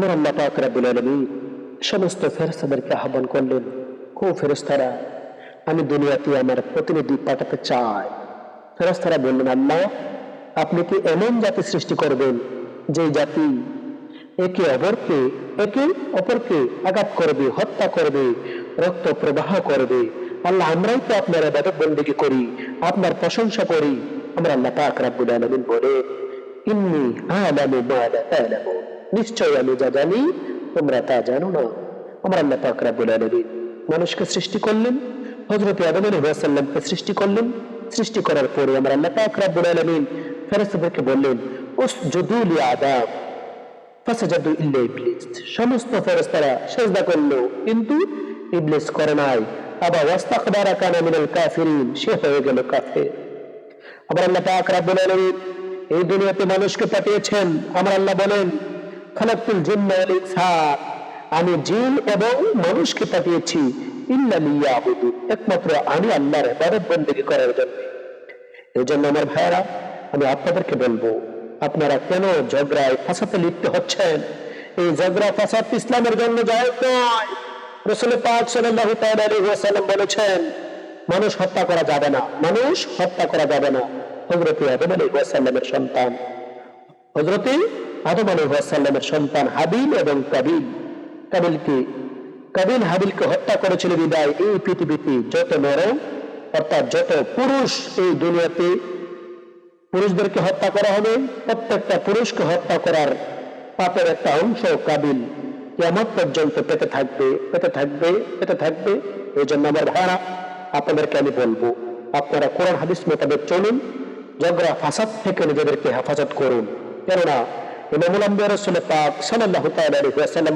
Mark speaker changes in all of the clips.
Speaker 1: আমার আল্লাহ পাক আলামিন সমস্ত ফেরেশতাদেরকে আহ্বান করলেন কো ফেরেশতারা, আমি দুনিয়াতে আমার প্রতিনিধি পাঠাতে চাই। ফেরেশতারা বললেন, আল্লাহ, আপনি কি এমন জাতি সৃষ্টি করবেন যে জাতি একে অপরকে একে অপরকে আঘাত করবে, হত্যা করবে, রক্ত প্রবাহ করবে? আল্লাহ, আমরাই তো আপনার আবাদত বন্দিকে করি, আপনার প্রশংসা করি। আমরা আল্লাহ পাক রাব্বুল আলামিন বলে ইন্নি আলামু মা লা তা'লামুন। নিশ্চয় আমি যা জানি, তোমরা তা জানো না। আমার আল্লাহ পাক রাব্বুল আলামিন মানুষকে সৃষ্টি করলেন আদম সৃষ্টি করলেন। সৃষ্টি করার পরে আমার আল্লাহ বললেন ফাসাজাদু ইল্লা ইবলিস। সমস্ত ফেরেশতারা করল, কিন্তু ইবলিস করে নাই। আবা ওয়াস্তাকবারা কানা মিনাল কাফিরিন, সে হয়ে গেল কাফের। আমার আল্লাহ পাক রাব্বুল আলামিন এই দুনিয়াতে মানুষকে পাঠিয়েছেন। আমার আল্লাহ বলেন খালাকুল জিন্না আমি জিন এবং মানুষকে পাঠিয়েছি। ইয়াবুদু একমাত্র আমি আল্লাহর ইবাদত বন্দেগী করার জন্য। এই জন্য আমার ভাইয়েরা, আমি আপনাদেরকে বলব, আপনারা কেন ঝগড়ায় ফাঁসাতে লিপ্ত হচ্ছেন? এই ঝগড়া ফাঁসাত ইসলামের জন্য জায়গ নয়। রসুল পাক সাল্লাল্লাহু তাআলা বলেছেন, মানুষ হত্যা করা যাবে না। মানুষ হত্যা করা যাবে না। হযরত আদম আলাইহিস সন্তান। হযরত আদম আলাইহিস সালামের সন্তান হাবিল এবং কাবিল। কাবিলকে কাবিল হাবিলকে হত্যা করেছিল বিদায়। এই পৃথিবীতে যত নরম, অর্থাৎ যত পুরুষ এই দুনিয়াতে পুরুষদেরকে হত্যা করা হবে, প্রত্যেকটা পুরুষকে হত্যা করার পাপের একটা অংশ কাবিল কেমন পর্যন্ত পেতে থাকবে পেতে থাকবে পেতে থাকবে। এই জন্য আমার ভাড়া আপনাদেরকে আমি বলব, আপনারা কোরআন হাদিস মোতাবেক চলুন ঝগড়া ফাসাদ থেকে নিজেদেরকে হেফাজত করুন। কেননা আম্বিয়া রসুল পাক সাল্লাল্লাহু তাআলা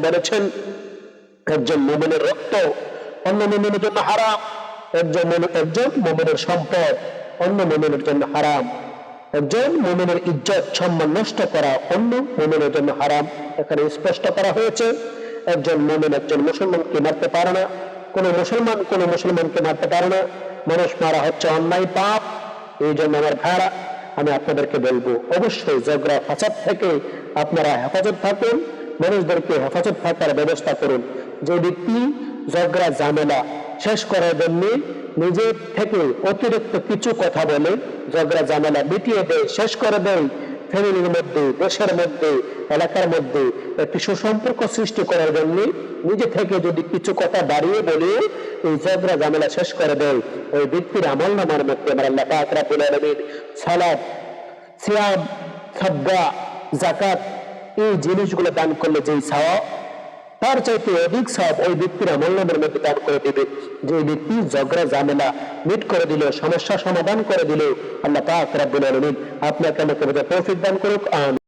Speaker 1: বলেছেন, একজন মুমিনের রক্ত অন্য মুমিনের জন্য হারাম, একজন একজন মুমিনের সম্পদ অন্য মুমিনের জন্য হারাম, একজন মুমিনের ইজ্জত, সম্মান নষ্ট করা অন্য মুমিনের জন্য হারাম। এখানে স্পষ্ট করা হয়েছে, একজন মুমিন একজন মুসলমানকে মারতে পারে না, কোনো মুসলমান কোনো মুসলমানকে মারতে পারে না। মানুষ মারা হচ্ছে অন্যায়, পাপ, এই জন্য আমার ভাড়া আমি আপনাদেরকে বলব, অবশ্যই ঝগড়া ফাঁসাদ থেকে আপনারা হেফাজত থাকুন, মানুষদেরকে হেফাজত থাকার ব্যবস্থা করুন। যে ব্যক্তি ঝগড়া জামেলা শেষ করার জন্য নিজের থেকে অতিরিক্ত কিছু কথা বলে ঝগড়া জামেলা মিটিয়ে দেয়, শেষ করে দেয় ফ্যামিলির মধ্যে, দেশের মধ্যে, এলাকার মধ্যে একটি সুসম্পর্ক সৃষ্টি করার জন্য নিজে থেকে যদি কিছু কথা দাঁড়িয়ে বলে এই ঝগড়া ঝামেলা শেষ করে দেয়, ওই ব্যক্তির আমল নামার মধ্যে আমার আল্লাহ পাক রাব্বুল আলামিন সালাত, সিয়াম জাকাত এই জিনিসগুলো দান করলে যেই সাওয়া তার চাইতে অধিক সব ওই ব্যক্তির আমলের মধ্যে দান করে দেবে। যে ব্যক্তি ঝগড়া, ঝামেলা, মিট করে দিল, সমস্যা সমাধান করে দিল, আল্লাহ পাক রাব্বুল আলামিন আপনাকে আমাকে তৌফিক দান করুক, আমিন।